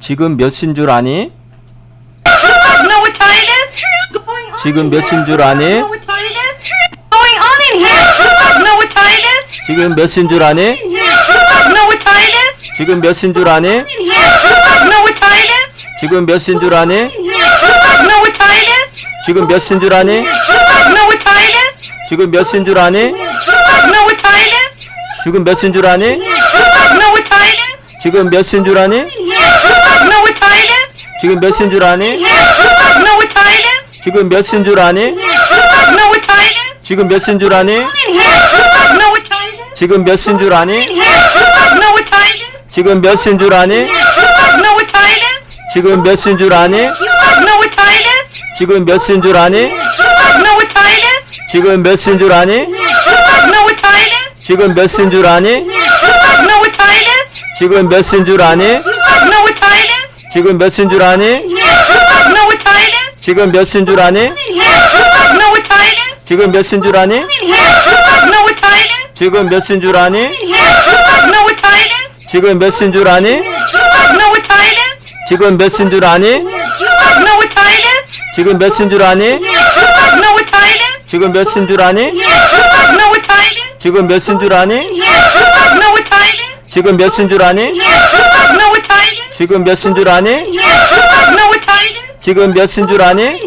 지금 몇인 줄 아니? 지금 몇인 줄 아니? 지금 몇인 줄 아니? 지금 몇인 줄 아니? 지금 몇인 줄 아니? 지금 몇인 줄 아니? 지금 몇인 줄 아니? 지금 몇인 줄 아니? 지금 몇인 줄 아니? 지금 몇 시인 줄 아니? 지금 몇 시인 줄 아니? 지금 몇 시인 줄 아니? 지금 몇 시인 줄 아니? 지금 몇 시인 줄 아니? 지금 몇 시인 줄 아니? 지금 몇 시인 줄 아니? 지금 몇 시인 줄 아니? 지금 몇 시인 줄 아니? 지금 몇 시인 줄 아니? 지금 몇인 줄 아니? 지금 몇인 줄 아니? 지금 몇인 줄 아니? 지금 몇인 줄 아니? 지금 몇인 줄 아니? 지금 몇인 줄 아니? 지금 몇인 줄 아니? 지금 몇인 줄 아니? 지금 몇인 줄 아니? 지금 몇인 줄 아니? 지금 몇인 줄 아니? 지금 몇인 줄 아니?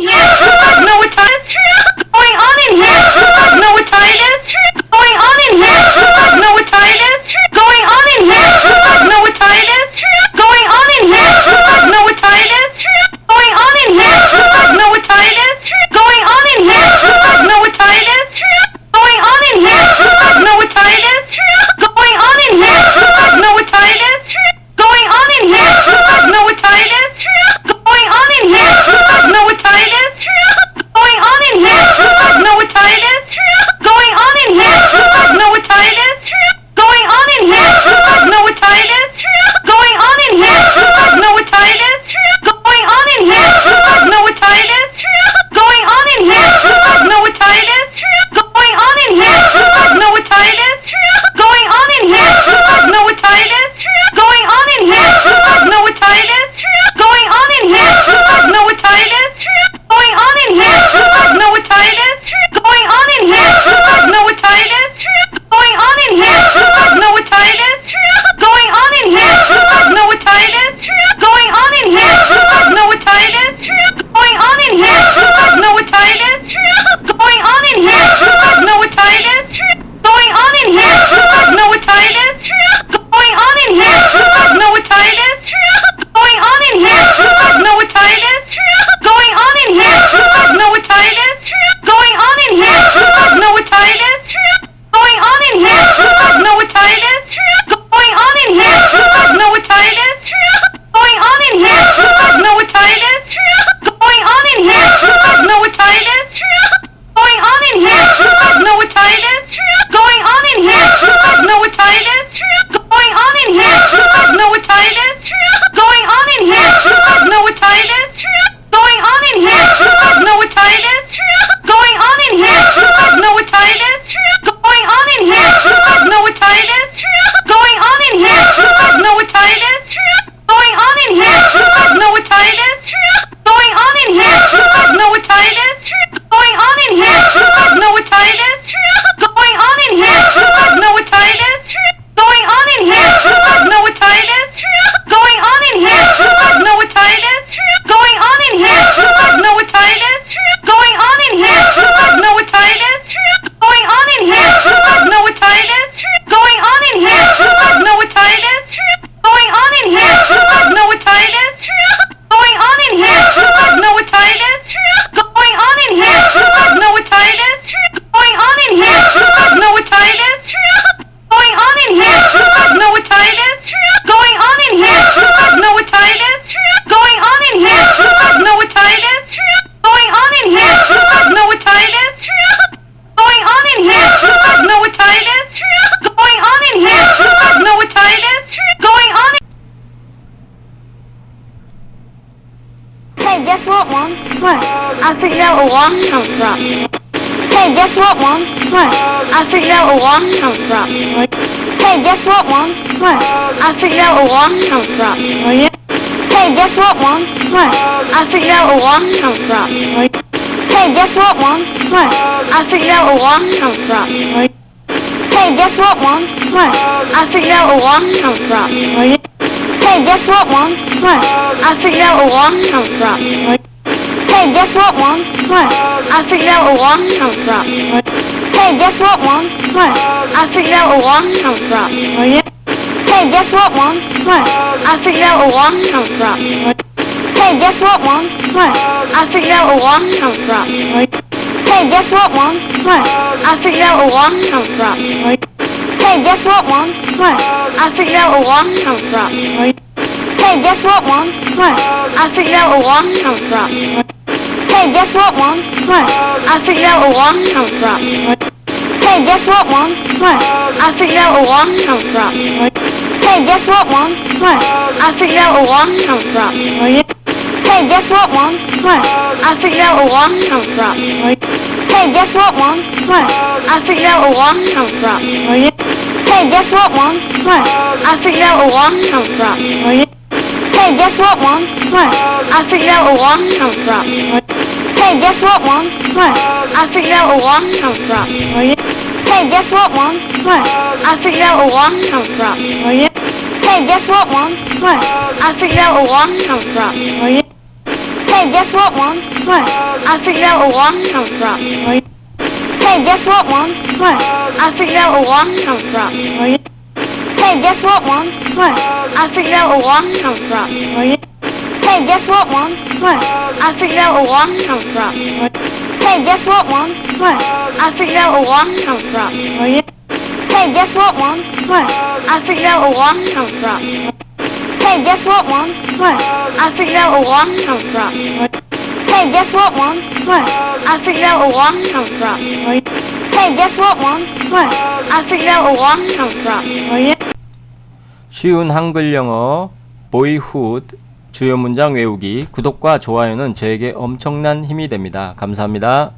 wasps come from. Hey, guess what, Mom? What? I figured out where wasps come from. What? Hey, guess what, Mom? What? I figured out where wasps come from. Oh, yeah? Hey, guess what, Mom? What? I figured out where wasps come from. Oh. Hey, guess what, Mom? What? I figured out where wasps come from. Oh. Hey, guess what, Mom? What? I figured out where wasps come from. Oh, yeah? Hey, guess what, Mom? What? I figured out where wasps come from. Oh. Hey, guess what, Mom? What? I figured out where wasps come from. Hey, guess what, Mom? What? I figured out where wasps come from. Oh, yeah? Hey, guess what, Mom? What? I figured out where wasps come from. Hey, guess what, Mom? What? I figured out where wasps come from. Oh, hey, guess what, Mom? What? I figured out where wasps come from. Oh, hey, guess what, Mom? What? I figured out where wasps come from. Oh, hey, guess what, Mom? What? I figured out where wasps come from. Hey, guess what, Mom? What? I figured out where wasps come from. Hey, guess what, Mom? What? I figured out where wasps come from. Hey, guess what, Mom? What? I figured out where wasps come from. Oh, hey, guess what, Mom? What? I figured out where wasps come from. Oh, hey, guess what, Mom? What? I figured out where wasps come from. Oh, hey, guess what, Mom? What? I figured out where wasps come from. Hey, guess what, Mom? What? I figured out where wasps come from. Hey, guess what, Mom? What? I figured out where wasps come from. Oh, hey, guess what, Mom? What? I figured out where wasps come from. Oh, hey, guess what, Mom? What? I figured out where wasps come from. Oh, hey, guess what, Mom? What? I figured out where wasps come from. Hey, guess what, Mom? What? I figured out where wasps come from. Hey, guess what, Mom? What? I figured out where wasps come from. Hey, guess what, Mom? What? I figured out where wasps come from. Hey, guess what, Mom? What? I figured out where wasps come from. Hey, guess what, Mom? What? I figured out where wasps come from. Hey, guess what, Mom? What? I figured out where wasps come from. 쉬운 한글 영어 보이훗 주요 문장 외우기 구독과 좋아요는 저에게 엄청난 힘이 됩니다. 감사합니다.